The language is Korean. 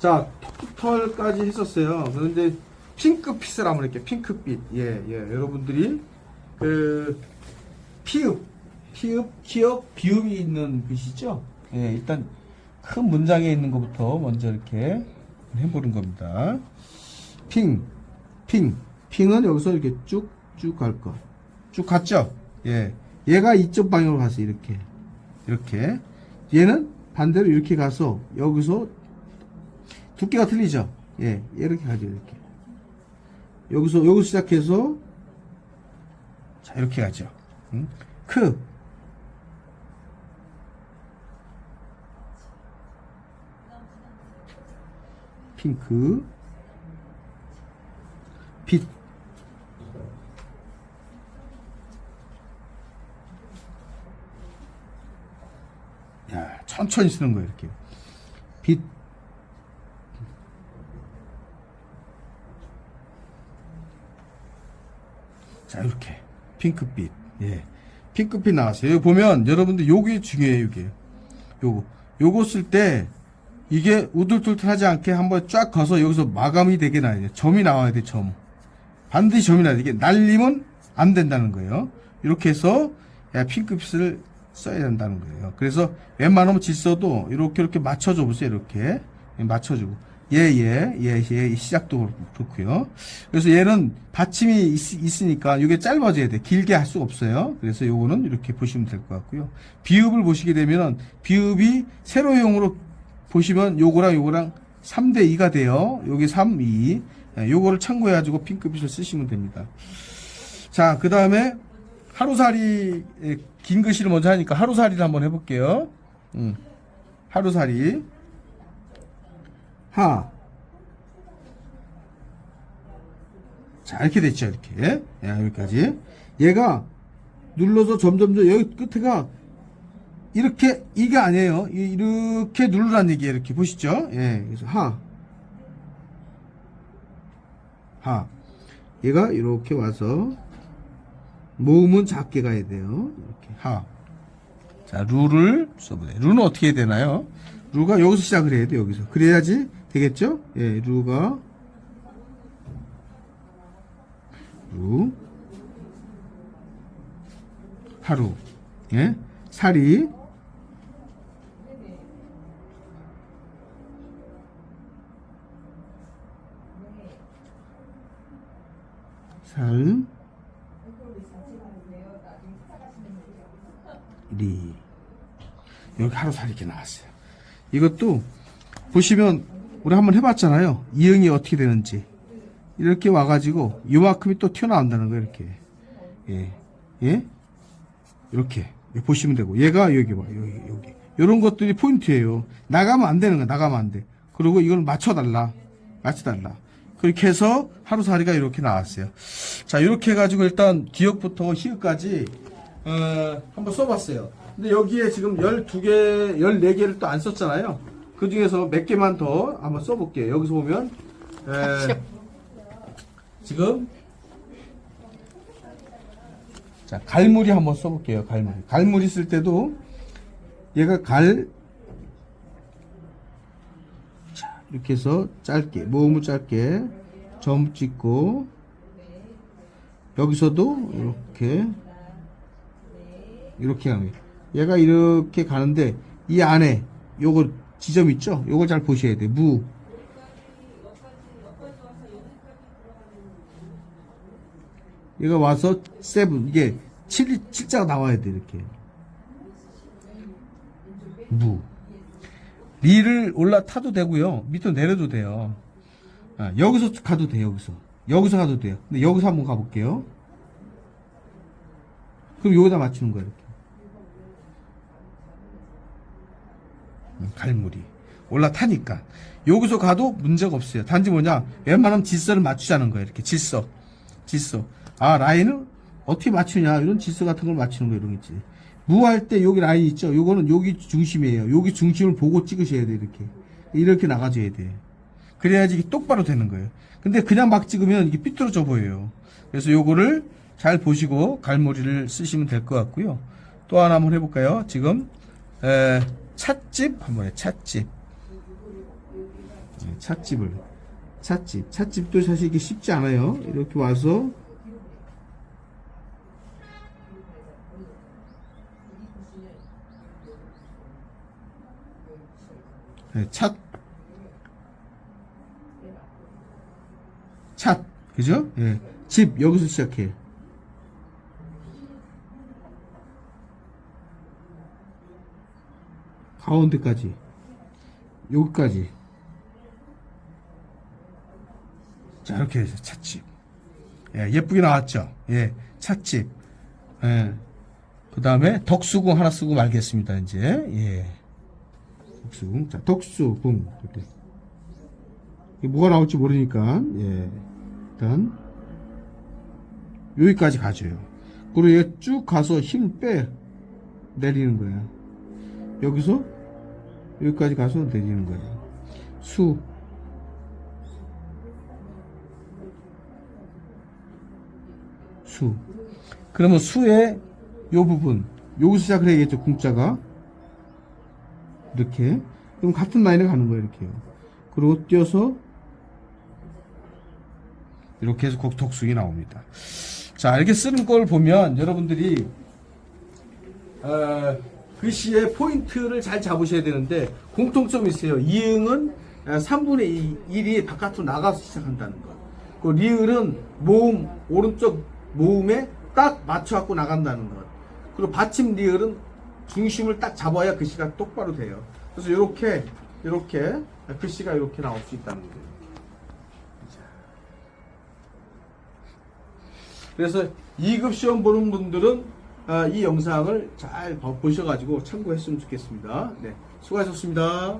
자, 턱털까지 했었어요. 그런데 핑크빛을 한번 이렇게 핑크빛. 예, 예. 여러분들이 그 피읍, 피읍, 키역, 비읍이 있는 글씨죠? 예, 일단 큰 문장에 있는 것부터 먼저 이렇게 해보는 겁니다. 핑, 핑. 핑은 여기서 이렇게 쭉쭉 갈 거. 쭉 갔죠? 예. 얘가 이쪽 방향으로 가서 이렇게. 이렇게. 얘는 반대로 이렇게 가서 여기서 두께가 틀리죠? 예. 이렇게 가죠, 이렇게. 여기서, 여기서 시작해서 자, 이렇게 가죠. 응? 크. 핑크. 빛. 야, 천천히 쓰는 거예요, 이렇게. 빛. 자, 이렇게. 핑크빛. 예. 핑크빛 나왔어요. 여기 보면, 여러분들, 요게 중요해요, 요게. 요거. 요거 쓸 때, 이게 우둘툴툴하지 않게 한번 쫙 가서 여기서 마감이 되게 나야 돼요. 점이 나와야 돼, 점. 반드시 점이 나야 돼. 이게 날리면 안 된다는 거예요. 이렇게 해서, 야, 핑크빛을 써야 된다는 거예요. 그래서 웬만하면 질서도 이렇게 이렇게 맞춰줘 보세요. 이렇게. 예, 맞춰주고. 예, 예, 예, 예, 시작도 그렇고요. 그래서 얘는 받침이 있, 으니까 이게 짧아져야 돼. 길게 할 수가 없어요. 그래서 요거는 이렇게 보시면 될 것 같고요. 비읍을 보시게 되면은 비읍이 세로형으로 보시면 요거랑 요거랑 3대 2가 돼요. 여기 3, 2. 예, 요거를 참고해가지고 핑크빛을 쓰시면 됩니다. 자, 그 다음에 하루살이, 예, 긴 글씨를 먼저 하니까 하루살이를 한번 해볼게요. 음, 하루살이. 하. 자, 이렇게 됐죠, 이렇게. 야, 여기까지. 얘가 눌러서 점점점 여기 끝에가 이렇게, 이게 아니에요. 이- 이렇게 누르란 얘기예요, 이렇게. 보시죠? 예, 그래서 하. 하. 얘가 이렇게 와서 모음은 작게 가야 돼요. 이렇게 하. 자, 루를 써보세요. 루는 어떻게 해야 되나요? 루가 여기서 시작을 해야 돼, 여기서. 그래야지 되겠죠? 예, 루가 루 하루 예 살이 살 리. 여기 하루살이 이렇게 나왔어요. 이것도 보시면 우리 한번 해봤잖아요. 이응이 어떻게 되는지. 이렇게 와가지고 이만큼이 또 튀어나온다는 거예요. 이렇게. 예. 예? 이렇게. 보시면 되고. 얘가 여기 봐. 여기, 여기. 이런 것들이 포인트예요. 나가면 안 되는 거야. 나가면 안 돼. 그리고 이걸 맞춰달라. 맞춰달라. 그렇게 해서 하루살이가 이렇게 나왔어요. 자, 이렇게 해가지고 일단 기역부터 희읍까지 어, 한번 써봤어요. 근데 여기에 지금 12개, 14개를 또 안 썼잖아요. 그 중에서 몇 개만 더 한번 써볼게요. 여기서 보면, 에, 지금, 자, 갈무리 한번 써볼게요. 갈무리. 갈무리 쓸 때도, 얘가 갈, 자, 이렇게 해서 짧게, 모음을 짧게, 점 찍고, 여기서도 이렇게, 이렇게 거예요. 얘가 이렇게 가는데 이 안에 요거 지점 있죠? 요걸 잘 보셔야 돼. 무. 얘가 와서 세븐 이게 7, 칠자가 나와야 돼 이렇게. 무. 리를 올라타도 되고요. 밑으로 내려도 돼요. 아, 여기서 가도 돼요. 여기서. 여기서 가도 돼요. 근데 여기서 한번 가볼게요. 그럼 여기다 맞추는 거예요. 이렇게. 음, 갈무리. 올라타니까. 여기서 가도 문제가 없어요. 단지 뭐냐 웬만하면 질서를 맞추자는 거예요. 이렇게 질서. 질서. 아 라인을 어떻게 맞추냐 이런 질서 같은 걸 맞추는 거 이런 거 있지. 무할 때 여기 라인 있죠. 요거는 여기 중심이에요. 여기 중심을 보고 찍으셔야 돼 이렇게. 이렇게 나가줘야 돼. 그래야지 이게 똑바로 되는 거예요. 근데 그냥 막 찍으면 이게 삐뚤어져 보여요. 그래서 요거를 잘 보시고 갈무리를 쓰시면 될 것 같고요. 또 하나 한번 해볼까요? 지금 에, 찻집 한번 해 찻집 예, 찻집을. 찻집. 찻집도 사실 이게 쉽지 않아요. 이렇게 와서 네, 찻. 찻. 그죠? 예. 집, 여기서 시작해. 가운데까지. 여기까지. 자, 이렇게 해서 찻집. 예, 예쁘게 나왔죠? 예, 찻집. 예. 그 다음에 덕수궁 하나 쓰고 말겠습니다, 이제. 예. 덕수궁. 자, 덕수궁. 이렇게. 뭐가 나올지 모르니까, 예. 일단, 여기까지 가줘요. 그리고 얘 쭉 가서 힘 빼. 내리는 거야. 여기서 여기까지 가서 내리는 거예요. 수. 수. 그러면 수의 요 부분, 여기서 시작을 해야겠죠, 궁자가. 이렇게. 그럼 같은 라인에 가는 거예요, 이렇게요. 그리고 뛰어서 이렇게 해서 곡 독숙이 나옵니다. 자, 이렇게 쓰는 걸 보면 여러분들이 어, 글씨의 포인트를 잘 잡으셔야 되는데 공통점이 있어요. 이응은 3분의 1이 바깥으로 나가서 시작한다는 것. 그 리을은 모음 오른쪽 모음에 딱 맞춰 갖고 나간다는 것. 그리고 받침 리을은 중심을 딱 잡아야 글씨가 똑바로 돼요. 그래서 이렇게 이렇게 글씨가 이렇게 나올 수 있다는 거예요. 그래서 2급 시험 보는 분들은 아, 이 영상을 잘 보셔가지고 참고했으면 좋겠습니다. 네, 수고하셨습니다.